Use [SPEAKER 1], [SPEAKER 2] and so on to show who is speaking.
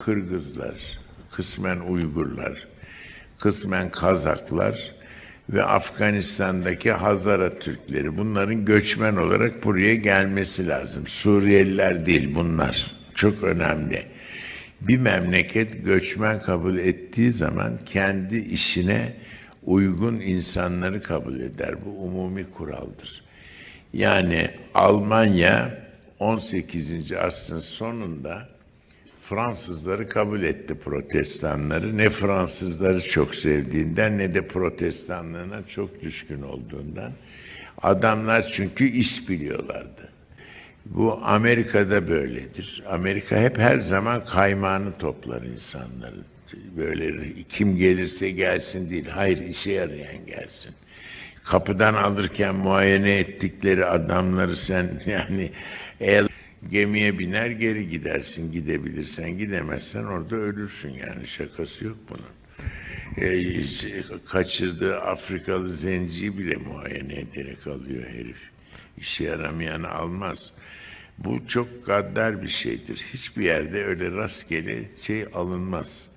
[SPEAKER 1] Kırgızlar, kısmen Uygurlar, kısmen Kazaklar ve Afganistan'daki Hazara Türkleri bunların göçmen olarak buraya gelmesi lazım. Suriyeliler değil bunlar. Çok önemli. Bir memleket göçmen kabul ettiği zaman kendi işine uygun insanları kabul eder. Bu umumi kuraldır. Yani Almanya 18. asrın sonunda Fransızları kabul etti protestanları. Ne Fransızları çok sevdiğinden ne de protestanlığına çok düşkün olduğundan. Adamlar çünkü iş biliyorlardı. Bu Amerika'da böyledir. Amerika hep her zaman kaymağını toplar insanları. Böyle kim gelirse gelsin değil. Hayır işe yarayan gelsin. Kapıdan alırken muayene ettikleri adamları sen yani el gemiye biner geri gidersin gidebilirsen gidemezsen orada ölürsün yani şakası yok bunun. Ee, kaçırdığı Afrikalı zenciyi bile muayene ederek alıyor herif. İşe yaramayanı almaz. Bu çok gaddar bir şeydir. Hiçbir yerde öyle rastgele şey alınmaz.